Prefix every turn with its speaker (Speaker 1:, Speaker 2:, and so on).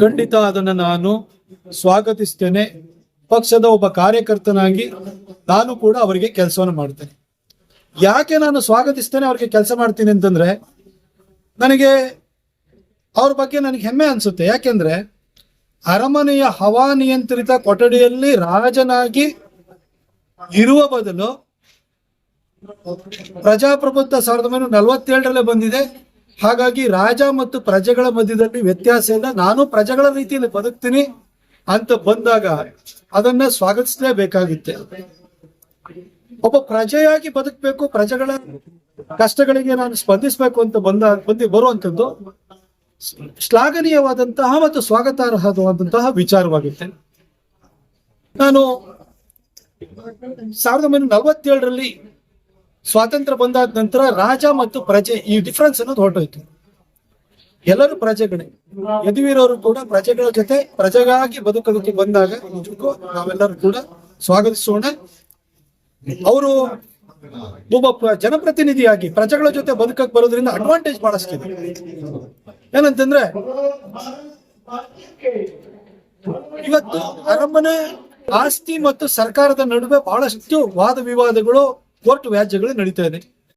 Speaker 1: ಖಂಡಿತ ಅದನ್ನು ನಾನು ಸ್ವಾಗತಿಸ್ತೇನೆ. ಪಕ್ಷದ ಒಬ್ಬ ಕಾರ್ಯಕರ್ತನಾಗಿ ನಾನು ಕೂಡ ಅವರಿಗೆ ಕೆಲಸವನ್ನು ಮಾಡ್ತೇನೆ. ಯಾಕೆ ನಾನು ಸ್ವಾಗತಿಸ್ತೇನೆ, ಅವ್ರಿಗೆ ಕೆಲಸ ಮಾಡ್ತೀನಿ ಅಂತಂದ್ರೆ, ನನಗೆ ಅವ್ರ ಬಗ್ಗೆ ನನಗೆ ಹೆಮ್ಮೆ ಅನ್ಸುತ್ತೆ. ಯಾಕೆಂದ್ರೆ, ಅರಮನೆಯ ಹವಾನಿಯಂತ್ರಿತ ಕೊಠಡಿಯಲ್ಲಿ ರಾಜನಾಗಿ ಇರುವ ಬದಲು ಪ್ರಜಾಪ್ರಭುತ್ವ ಸಾವಿರದ ಒಂಬೈನೂರ ನಲವತ್ತೇಳರಲ್ಲೇ ಬಂದಿದೆ. ಹಾಗಾಗಿ ರಾಜ ಮತ್ತು ಪ್ರಜೆಗಳ ಮಧ್ಯದಲ್ಲಿ ವ್ಯತ್ಯಾಸ ಇಲ್ಲ ನಾನು ಪ್ರಜೆಗಳ ರೀತಿಯಲ್ಲಿ ಬದುಕ್ತೀನಿ ಅಂತ ಬಂದಾಗ ಅದನ್ನ ಸ್ವಾಗತಿಸಲೇಬೇಕಾಗಿತ್ತೆ. ಒಬ್ಬ ಪ್ರಜೆಯಾಗಿ ಬದುಕಬೇಕು, ಪ್ರಜೆಗಳ ಕಷ್ಟಗಳಿಗೆ ನಾನು ಸ್ಪಂದಿಸಬೇಕು ಅಂತ ಬಂದ, ಬಂದು ಬರುವಂಥದ್ದು ಶ್ಲಾಘನೀಯವಾದಂತಹ ಮತ್ತು ಸ್ವಾಗತಾರ್ಹವಾದಂತಹ ವಿಚಾರವಾಗಿತ್ತೆ. ನಾನು ಸಾವಿರದ ಒಂಬೈನೂರ ನಲವತ್ತೇಳರಲ್ಲಿ ಸ್ವಾತಂತ್ರ್ಯ ಬಂದಾದ ನಂತರ ರಾಜ ಮತ್ತು ಪ್ರಜೆ ಈ ಡಿಫ್ರೆನ್ಸ್ ಅನ್ನೋದು ಹೊರಟೋಯ್ತು. ಎಲ್ಲರೂ ಪ್ರಜೆಗಳೇ. ಯದುವೀರವರು ಕೂಡ ಪ್ರಜೆಗಳ ಜೊತೆ ಪ್ರಜೆಗಾಗಿ ಬದುಕೋದಕ್ಕೆ ಬಂದಾಗ ನಾವೆಲ್ಲರೂ ಕೂಡ ಸ್ವಾಗತಿಸೋಣ. ಅವರು ಒಬ್ಬ ಜನಪ್ರತಿನಿಧಿಯಾಗಿ ಪ್ರಜೆಗಳ ಜೊತೆ ಬದುಕಕ್ಕೆ ಬರೋದ್ರಿಂದ ಅಡ್ವಾಂಟೇಜ್ ಮಾಡಿಸ್ತೀವಿ ಏನಂತಂದ್ರೆ, ಇವತ್ತು ಅರಮನೆ ಆಸ್ತಿ ಮತ್ತು ಸರ್ಕಾರದ ನಡುವೆ ಬಹಳಷ್ಟು ವಾದ ವಿವಾದಗಳು ಕೋರ್ಟ್ ವ್ಯಾಜ್ಯಗಳು ನಡೀತಾ ಇದೆ.